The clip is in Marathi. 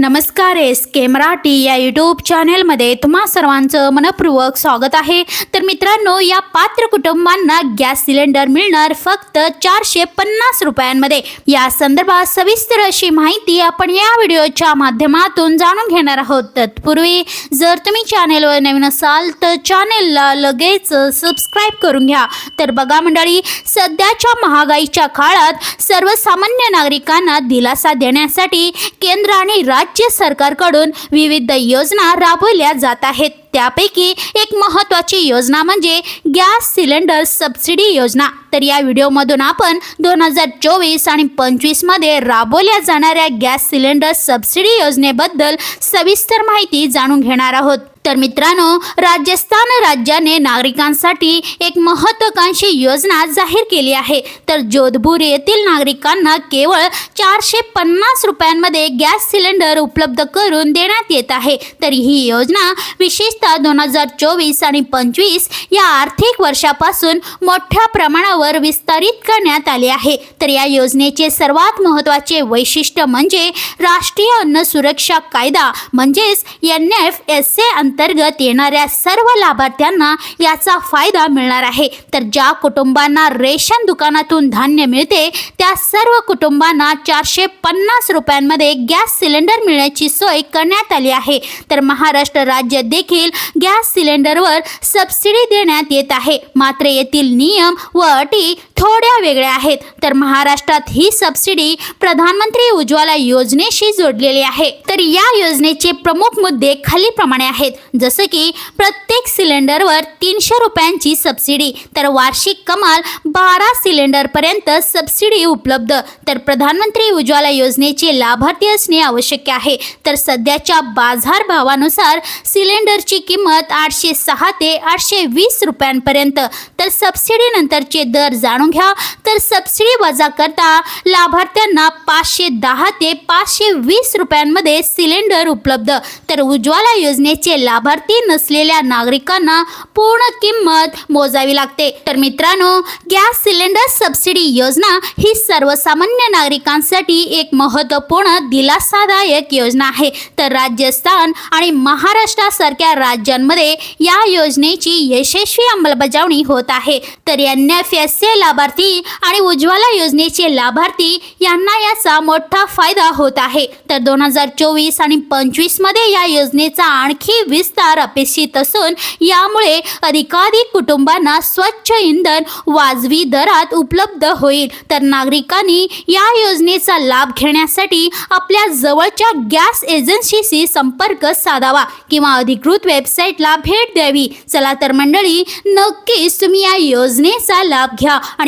नमस्कार एस केमराटी या यूट्यूब चॅनेलमध्ये तुम्हा सर्वांचं मनपूर्वक स्वागत आहे. तर मित्रांनो या पात्र कुटुंबांना गॅस सिलेंडर मिळणार फक्त चारशे पन्नास रुपयांमध्ये. या संदर्भात सविस्तर अशी माहिती आपण या व्हिडिओच्या माध्यमातून जाणून घेणार आहोत. तत्पूर्वी जर तुम्ही चॅनेलवर नवीन असाल तर चॅनेलला लगेच सबस्क्राईब करून घ्या. तर बघा मंडळी सध्याच्या महागाईच्या काळात सर्वसामान्य नागरिकांना दिलासा देण्यासाठी केंद्र आणि राज्य राज्य सरकारकडून विविध योजना राबवल्या जात आहेत. त्यापैकी एक महत्त्वाची योजना म्हणजे गॅस सिलेंडर सबसिडी योजना. तर या व्हिडिओमधून आपण दोन हजार चोवीस आणि पंचवीसमध्ये राबवल्या जाणाऱ्या गॅस सिलेंडर सबसिडी योजनेबद्दल सविस्तर माहिती जाणून घेणार आहोत. तर मित्रांनो राजस्थान राज्याने नागरिकांसाठी एक महत्वाकांक्षी योजना जाहीर केली आहे. तर जोधपूर येथील नागरिकांना केवळ चारशे पन्नास रुपयांमध्ये गॅस सिलेंडर उपलब्ध करून देण्यात येत आहे. तर ही योजना विशेषतः दोन हजार चोवीस आणि पंचवीस या आर्थिक वर्षापासून मोठ्या प्रमाणावर विस्तारित करण्यात आली आहे. तर या योजनेचे सर्वात महत्त्वाचे वैशिष्ट्य म्हणजे राष्ट्रीय अन्न सुरक्षा कायदा म्हणजेच एन एफ एस ए अंतर्गत अंतर्गत येणाऱ्या सर्व लाभार्थ्यांना याचा फायदा मिळणार आहे. तर ज्या कुटुंबांना रेशन दुकानातून धान्य मिळते त्या सर्व कुटुंबांना चारशे पन्नास रुपयांमध्ये गॅस सिलेंडर मिळण्याची सोय करण्यात आली आहे. तर महाराष्ट्र राज्य देखील गॅस सिलेंडरवर सबसिडी देण्यात येत आहे. मात्र येथील नियम व अटी थोड्या वेगळ्या आहेत. तर महाराष्ट्रात ही सबसिडी प्रधानमंत्री उज्ज्वला योजनेशी जोडलेली आहे. तर या योजनेचे प्रमुख मुद्दे खालीलप्रमाणे आहेत. जसं की प्रत्येक सिलेंडरवर तीनशे रुपयांची सबसिडी तर वार्षिक कमाल बारा सिलेंडरपर्यंत सबसिडी उपलब्ध. तर प्रधानमंत्री उज्ज्वला योजनेचे लाभार्थी असणे आवश्यक आहे. तर सध्याच्या बाजार भावानुसार सिलेंडरची किंमत आठशे सहा ते आठशे वीस रुपयांपर्यंत. तर सबसिडीनंतरचे दर जाणून घ्या तर सबसिडी वजा करता लाभार्थ्यांना पाचशे दहा ते पाचशे वीस रुपयांमध्ये सिलेंडर उपलब्ध. तर उज्ज्वला योजनेचे लाभार्थी नसलेल्या नागरिकांना पूर्ण किंमत मोजावी लागते. तर मित्रांनो गॅस सिलेंडर सबसिडी योजना ही सर्वसामान्य नागरिकांसाठी एक महत्त्वपूर्ण दिलासादायक योजना आहे. तर राजस्थान आणि महाराष्ट्रासारख्या राज्यांमध्ये या योजनेची यशस्वी अंमलबजावणी होत आहे. तर एन एफ एस ए लाभार्थी आणि उज्ज्वला योजनेचे लाभार्थी यांना याचा मोठा फायदा होत आहे. तर दोन हजार चोवीस आणि पंचवीसमध्ये या योजनेचा आणखी विस्तार अपेक्षित असून यामुळे अधिकाधिक कुटुंबांना स्वच्छ इंधन वाजवी दरात उपलब्ध होईल. तर नागरिकांनी या योजनेचा लाभ घेण्यासाठी आपल्या जवळच्या गॅस एजन्सीशी संपर्क साधावा किंवा अधिकृत वेबसाईटला भेट द्यावी. चला तर मंडळी नक्कीच तुम्ही या योजनेचा लाभ घ्या आणि